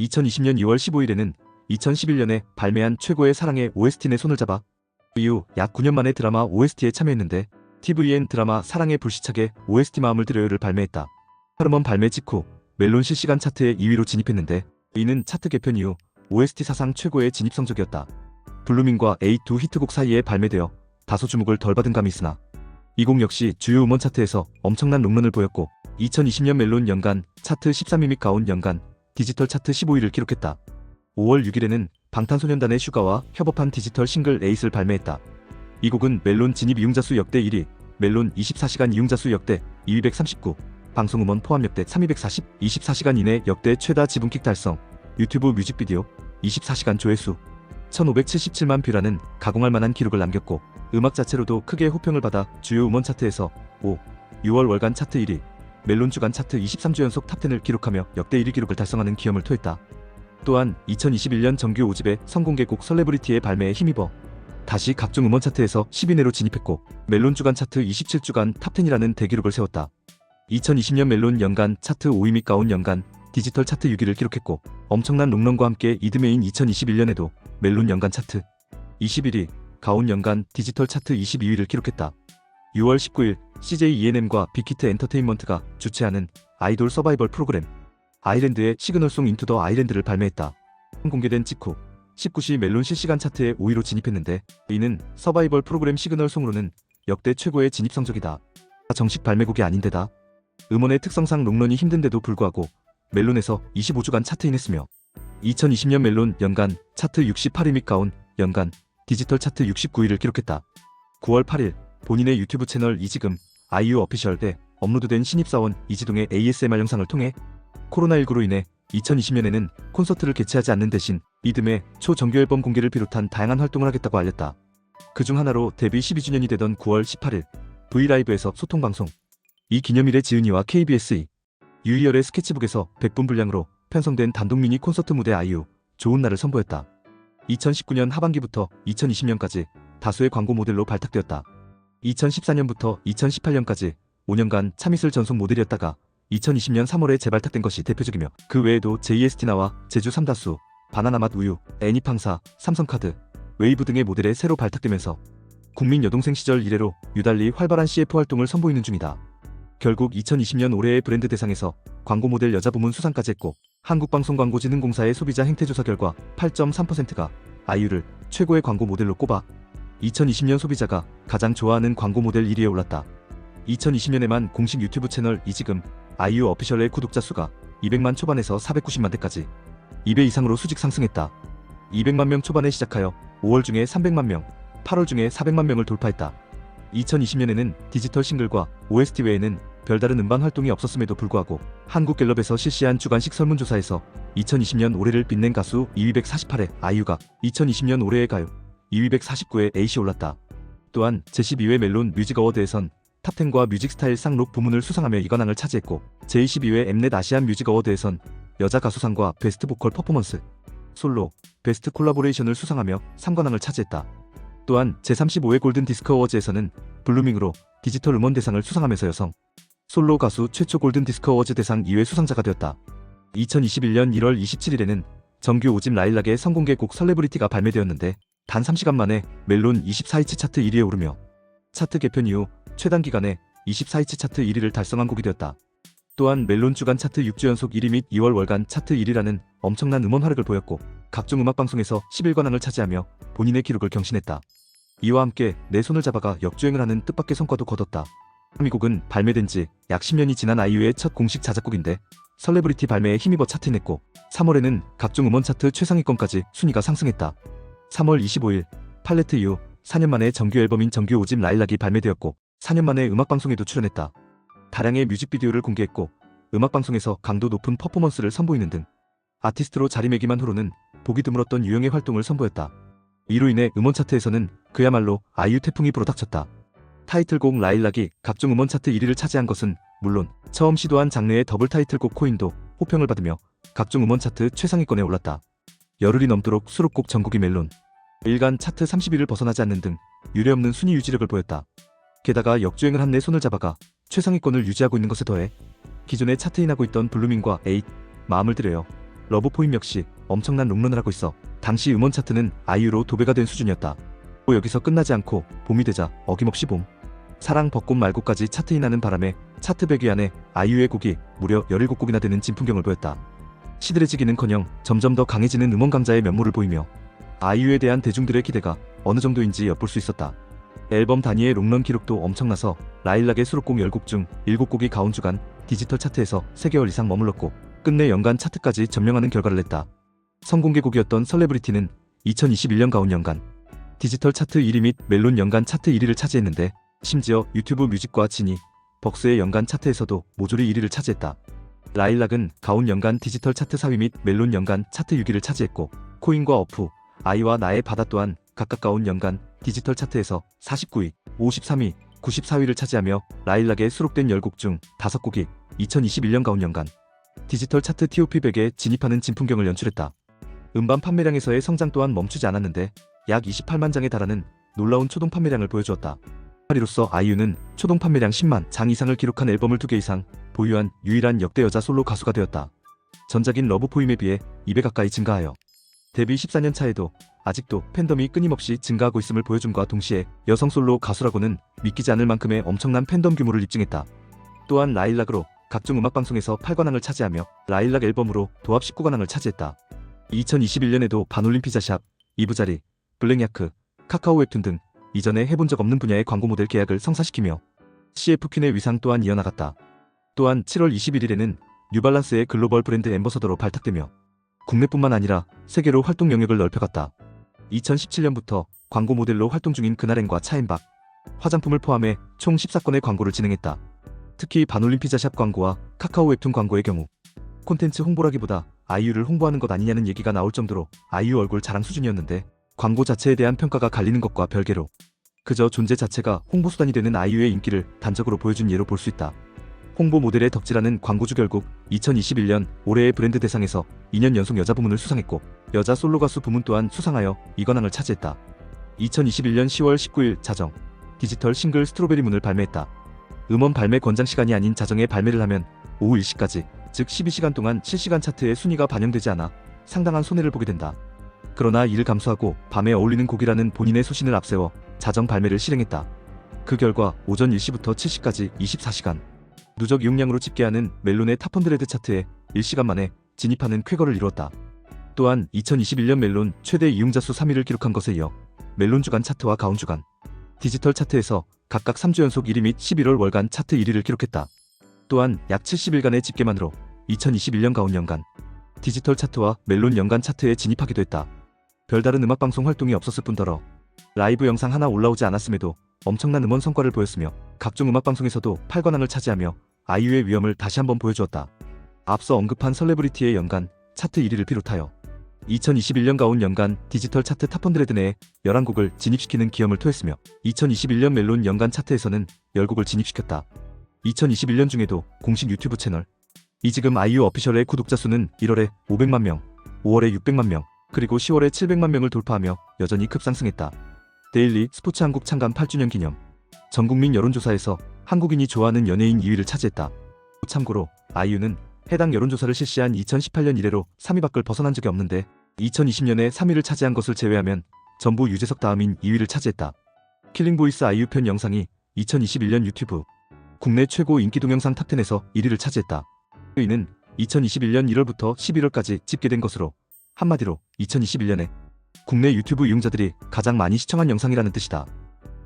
2020년 2월 15일에는 2011년에 발매한 최고의 사랑의 OST 내 손을 잡아 이후 약 9년 만에 드라마 OST에 참여했는데 TVN 드라마 사랑의 불시착에 OST 마음을 들여요를 발매했다. 하르먼 발매 직후 멜론 실시간 차트에 2위로 진입했는데 이는 차트 개편 이후 OST 사상 최고의 진입 성적이었다. 블루밍과 A2 히트곡 사이에 발매되어 다소 주목을 덜 받은 감이 있으나 이 곡 역시 주요 음원 차트에서 엄청난 롱런을 보였고 2020년 멜론 연간 차트 13위 및 가온 연간 디지털 차트 15위를 기록했다. 5월 6일에는 방탄소년단의 슈가와 협업한 디지털 싱글 에잇을 발매했다. 이 곡은 멜론 진입 이용자 수 역대 1위, 멜론 24시간 이용자 수 역대 239, 방송 음원 포함 역대 3240, 24시간 이내 역대 최다 지분킥 달성, 유튜브 뮤직비디오 24시간 조회수 1577만 뷰라는 가공할 만한 기록을 남겼고 음악 자체로도 크게 호평을 받아 주요 음원 차트에서 5, 6월 월간 차트 1위, 멜론 주간 차트 23주 연속 탑10을 기록하며 역대 1위 기록을 달성하는 기염을 토했다. 또한 2021년 정규 5집의 선공개곡 셀레브리티의 발매에 힘입어 다시 각종 음원 차트에서 10위 내로 진입했고 멜론 주간 차트 27주간 탑10이라는 대기록을 세웠다. 2020년 멜론 연간 차트 5위 및 가온 연간 디지털 차트 6위를 기록했고 엄청난 롱런과 함께 이듬해인 2021년에도 멜론 연간 차트 21위, 가온 연간 디지털 차트 22위를 기록했다. 6월 19일 CJ ENM과 빅히트 엔터테인먼트가 주최하는 아이돌 서바이벌 프로그램 아이랜드의 시그널송 인투 더 아이랜드를 발매했다. 공개된 직후 19시 멜론 실시간 차트에 5위로 진입했는데 이는 서바이벌 프로그램 시그널송으로는 역대 최고의 진입 성적이다. 정식 발매곡이 아닌데다 음원의 특성상 롱런이 힘든데도 불구하고 멜론에서 25주간 차트인했으며 2020년 멜론 연간 차트 68위 및 가온 연간 디지털 차트 69위를 기록했다. 9월 8일 본인의 유튜브 채널 이지금 아이유 어피셜에 업로드된 신입사원 이지동의 ASMR 영상을 통해 코로나19로 인해 2020년에는 콘서트를 개최하지 않는 대신 이듬해 초정규 앨범 공개를 비롯한 다양한 활동을 하겠다고 알렸다. 그 중 하나로 데뷔 12주년이 되던 9월 18일 V라이브에서 소통방송 이 기념일에 지은이와 KBS 유희열의 스케치북에서 100분 분량으로 편성된 단독 미니 콘서트 무대 아이유 좋은 날을 선보였다. 2019년 하반기부터 2020년까지 다수의 광고 모델로 발탁되었다. 2014년부터 2018년까지 5년간 참이슬 전속 모델이었다가 2020년 3월에 재발탁된 것이 대표적이며 그 외에도 JST나와 제주 삼다수, 바나나맛 우유, 애니팡사, 삼성카드, 웨이브 등의 모델에 새로 발탁되면서 국민 여동생 시절 이래로 유달리 활발한 CF 활동을 선보이는 중이다. 결국 2020년 올해의 브랜드 대상에서 광고 모델 여자 부문 수상까지 했고 한국방송광고진흥공사의 소비자 행태조사 결과 8.3%가 아이유를 최고의 광고 모델로 꼽아 2020년 소비자가 가장 좋아하는 광고 모델 1위에 올랐다. 2020년에만 공식 유튜브 채널 이지금 아이유 어피셜의 구독자 수가 200만 초반에서 490만 대까지 2배 이상으로 수직 상승했다. 200만 명 초반에 시작하여 5월 중에 300만 명, 8월 중에 400만 명을 돌파했다. 2020년에는 디지털 싱글과 OST 외에는 별다른 음반 활동이 없었음에도 불구하고 한국갤럽에서 실시한 주간식 설문조사에서 2020년 올해를 빛낸 가수 2위 148의 아이유가 2020년 올해의 가요 2위 149의 에잇이 올랐다. 또한 제12회 멜론 뮤직 어워드에선 탑10과 뮤직 스타일 쌍록 부문을 수상하며 이관왕을 차지했고 제22회 엠넷 아시안 뮤직 어워드에선 여자 가수상과 베스트 보컬 퍼포먼스, 솔로, 베스트 콜라보레이션을 수상하며 3관왕을 차지했다. 또한 제35회 골든 디스크 어워즈에서는 블루밍으로 디지털 음원 대상을 수상하면서 여성 솔로 가수 최초 골든 디스크 어워즈 대상 2회 수상자가 되었다. 2021년 1월 27일에는 정규 5집 라일락의 선공개곡 설레브리티가 발매되었는데 단 3시간 만에 멜론 24위치 차트 1위에 오르며 차트 개편 이후 최단 기간에 24위치 차트 1위를 달성한 곡이 되었다. 또한 멜론 주간 차트 6주 연속 1위 및 2월 월간 차트 1위라는 엄청난 음원 활약을 보였고 각종 음악 방송에서 11관왕을 차지하며 본인의 기록을 경신했다. 이와 함께 내 손을 잡아가 역주행을 하는 뜻밖의 성과도 거뒀다. 이 곡은 발매된 지 약 10년이 지난 아이유의 첫 공식 자작곡인데 설레브리티 발매에 힘입어 차트냈고 3월에는 각종 음원 차트 최상위권까지 순위가 상승했다. 3월 25일 팔레트 이후 4년 만에 정규 앨범인 정규 5집 라일락이 발매되었고 4년 만에 음악방송에도 출연했다. 다량의 뮤직비디오를 공개했고 음악방송에서 강도 높은 퍼포먼스를 선보이는 등 아티스트로 자리매김한 후로는 보기 드물었던 유형의 활동을 선보였다. 이로 인해 음원 차트에서는 그야말로 아이유 태풍이 불어닥쳤다. 타이틀곡 라일락이 각종 음원 차트 1위를 차지한 것은 물론 처음 시도한 장르의 더블 타이틀곡 코인도 호평을 받으며 각종 음원 차트 최상위권에 올랐다. 열흘이 넘도록 수록곡 전국이 멜론 일간 차트 30위를 벗어나지 않는 등 유례없는 순위 유지력을 보였다. 게다가 역주행을 한 내 손을 잡아가 최상위권을 유지하고 있는 것에 더해 기존에 차트인하고 있던 블루밍과 에잇, 마음을 들여요. 러브포임 역시 엄청난 롱런을 하고 있어 당시 음원 차트는 아이유로 도배가 된 수준이었다. 또 여기서 끝나지 않고 봄이 되자 어김없이 봄. 사랑 벚꽃 말고까지 차트인하는 바람에 차트 100위 안에 아이유의 곡이 무려 17곡이나 되는 진풍경을 보였다. 시들해지기는커녕 점점 더 강해지는 음원 강자의 면모를 보이며 아이유에 대한 대중들의 기대가 어느 정도인지 엿볼 수 있었다. 앨범 단위의 롱런 기록도 엄청나서 라일락의 수록곡 10곡 중 7곡이 가온 주간 디지털 차트에서 3개월 이상 머물렀고 끝내 연간 차트까지 점령하는 결과를 냈다. 선공개곡이었던 셀레브리티는 2021년 가온 연간 디지털 차트 1위 및 멜론 연간 차트 1위를 차지했는데 심지어 유튜브 뮤직과 지니, 벅스의 연간 차트에서도 모조리 1위를 차지했다. 라일락은 가온 연간 디지털 차트 4위 및 멜론 연간 차트 6위를 차지했고 코인과 어프, 아이와 나의 바다 또한 각각 가온 연간 디지털 차트에서 49위, 53위, 94위를 차지하며 라일락의 수록된 10곡 중 5곡이 2021년 가온 연간 디지털 차트 TOP 100에 진입하는 진풍경을 연출했다. 음반 판매량에서의 성장 또한 멈추지 않았는데 약 28만 장에 달하는 놀라운 초동 판매량을 보여주었다. 이로써 아이유는 초동 판매량 10만 장 이상을 기록한 앨범을 2개 이상 보유한 유일한 역대 여자 솔로 가수가 되었다. 전작인 러브포임에 비해 2배 가까이 증가하여 데뷔 14년 차에도 아직도 팬덤이 끊임없이 증가하고 있음을 보여줌과 동시에 여성 솔로 가수라고는 믿기지 않을 만큼의 엄청난 팬덤 규모를 입증했다. 또한 라일락으로 각종 음악방송에서 8관왕을 차지하며 라일락 앨범으로 도합 19관왕을 차지했다. 2021년에도 반올림 피자샵, 이부자리, 블랙야크, 카카오 웹툰 등 이전에 해본 적 없는 분야의 광고 모델 계약을 성사시키며 CF퀸의 위상 또한 이어나갔다. 또한 7월 21일에는 뉴발란스의 글로벌 브랜드 앰버서더로 발탁되며 국내뿐만 아니라 세계로 활동 영역을 넓혀갔다. 2017년부터 광고 모델로 활동 중인 그날엔과 차인박, 화장품을 포함해 총 14건의 광고를 진행했다. 특히 반올림 피자샵 광고와 카카오 웹툰 광고의 경우 콘텐츠 홍보라기보다 아이유를 홍보하는 것 아니냐는 얘기가 나올 정도로 아이유 얼굴 자랑 수준이었는데 광고 자체에 대한 평가가 갈리는 것과 별개로 그저 존재 자체가 홍보 수단이 되는 아이유의 인기를 단적으로 보여준 예로 볼 수 있다. 홍보 모델의 덕질하는 광고주 결국 2021년 올해의 브랜드 대상에서 2년 연속 여자 부문을 수상했고 여자 솔로 가수 부문 또한 수상하여 이관왕을 차지했다. 2021년 10월 19일 자정 디지털 싱글 스트로베리 문을 발매했다. 음원 발매 권장 시간이 아닌 자정에 발매를 하면 오후 1시까지 즉 12시간 동안 실시간 차트에 순위가 반영되지 않아 상당한 손해를 보게 된다. 그러나 이를 감수하고 밤에 어울리는 곡이라는 본인의 소신을 앞세워 자정 발매를 실행했다. 그 결과 오전 1시부터 7시까지 24시간 누적 이용량으로 집계하는 멜론의 탑100 차트에 1시간 만에 진입하는 쾌거를 이루었다. 또한 2021년 멜론 최대 이용자 수 3위를 기록한 것에 이어 멜론 주간 차트와 가온 주간 디지털 차트에서 각각 3주 연속 1위 및 11월 월간 차트 1위를 기록했다. 또한 약 70일간의 집계만으로 2021년 가온 연간 디지털 차트와 멜론 연간 차트에 진입하기도 했다. 별다른 음악 방송 활동이 없었을 뿐더러 라이브 영상 하나 올라오지 않았음에도 엄청난 음원 성과를 보였으며 각종 음악 방송에서도 8관왕을 차지하며 아이유의 위엄을 다시 한번 보여주었다. 앞서 언급한 셀레브리티의 연간 차트 1위를 비롯하여 2021년 가온 연간 디지털 차트 탑100 내에 11곡을 진입시키는 기염을 토했으며 2021년 멜론 연간 차트에서는 10곡을 진입시켰다. 2021년 중에도 공식 유튜브 채널 이 지금 아이유 어피셜의 구독자 수는 1월에 500만 명, 5월에 600만 명, 그리고 10월에 700만 명을 돌파하며 여전히 급상승했다. 데일리 스포츠 한국 창간 8주년 기념 전국민 여론조사에서 한국인이 좋아하는 연예인 2위를 차지했다. 참고로 아이유는 해당 여론조사를 실시한 2018년 이래로 3위 밖을 벗어난 적이 없는데 2020년에 3위를 차지한 것을 제외하면 전부 유재석 다음인 2위를 차지했다. 킬링보이스 아이유 편 영상이 2021년 유튜브 국내 최고 인기 동영상 탑10에서 1위를 차지했다. 이는 2021년 1월부터 11월까지 집계된 것으로 한마디로 2021년에 국내 유튜브 이용자들이 가장 많이 시청한 영상이라는 뜻이다.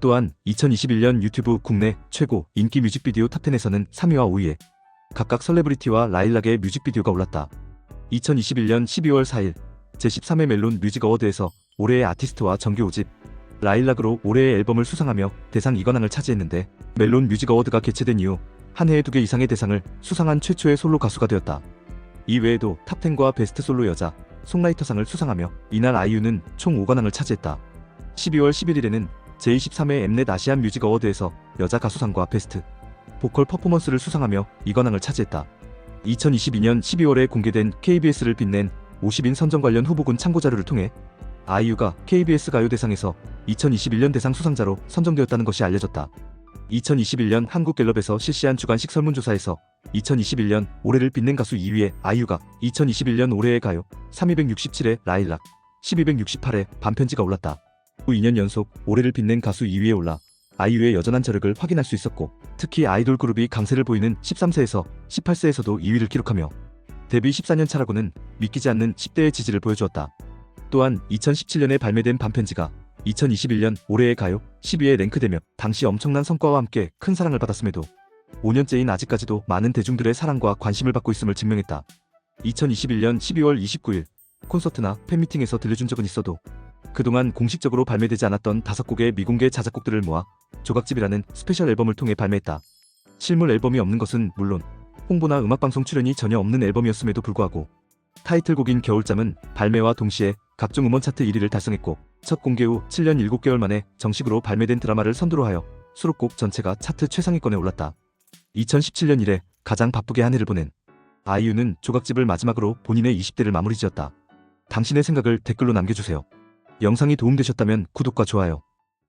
또한 2021년 유튜브 국내 최고 인기 뮤직비디오 탑10에서는 3위와 5위에 각각 셀레브리티와 라일락의 뮤직비디오가 올랐다. 2021년 12월 4일 제13회 멜론 뮤직 어워드에서 올해의 아티스트와 정규 5집 라일락으로 올해의 앨범을 수상하며 대상 2관왕을 차지했는데 멜론 뮤직 어워드가 개최된 이후 한 해에 두 개 이상의 대상을 수상한 최초의 솔로 가수가 되었다. 이 외에도 탑10과 베스트 솔로 여자, 송라이터상을 수상하며 이날 아이유는 총 5관왕을 차지했다. 12월 11일에는 제23회 엠넷 아시안 뮤직 어워드에서 여자 가수상과 베스트 보컬 퍼포먼스를 수상하며 2관왕을 차지했다. 2022년 12월에 공개된 KBS를 빛낸 50인 선정 관련 후보군 참고 자료를 통해 아이유가 KBS 가요대상에서 2021년 대상 수상자로 선정되었다는 것이 알려졌다. 2021년 한국갤럽에서 실시한 주간식 설문조사에서 2021년 올해를 빛낸 가수 2위에 아이유가 2021년 올해의 가요 3267에 라일락 1268에 반편지가 올랐다. 후 2년 연속 올해를 빛낸 가수 2위에 올라 아이유의 여전한 저력을 확인할 수 있었고 특히 아이돌 그룹이 강세를 보이는 13세에서 18세에서도 2위를 기록하며 데뷔 14년 차라고는 믿기지 않는 10대의 지지를 보여주었다. 또한 2017년에 발매된 반편지가 2021년 올해의 가요 10위에 랭크되며 당시 엄청난 성과와 함께 큰 사랑을 받았음에도 5년째인 아직까지도 많은 대중들의 사랑과 관심을 받고 있음을 증명했다. 2021년 12월 29일 콘서트나 팬미팅에서 들려준 적은 있어도 그동안 공식적으로 발매되지 않았던 다섯 곡의 미공개 자작곡들을 모아 조각집이라는 스페셜 앨범을 통해 발매했다. 실물 앨범이 없는 것은 물론 홍보나 음악방송 출연이 전혀 없는 앨범이었음에도 불구하고 타이틀곡인 겨울잠은 발매와 동시에 각종 음원 차트 1위를 달성했고 첫 공개 후 7년 7개월 만에 정식으로 발매된 드라마를 선두로 하여 수록곡 전체가 차트 최상위권에 올랐다. 2017년 이래 가장 바쁘게 한 해를 보낸 아이유는 조각집을 마지막으로 본인의 20대를 마무리 지었다. 당신의 생각을 댓글로 남겨주세요. 영상이 도움되셨다면 구독과 좋아요,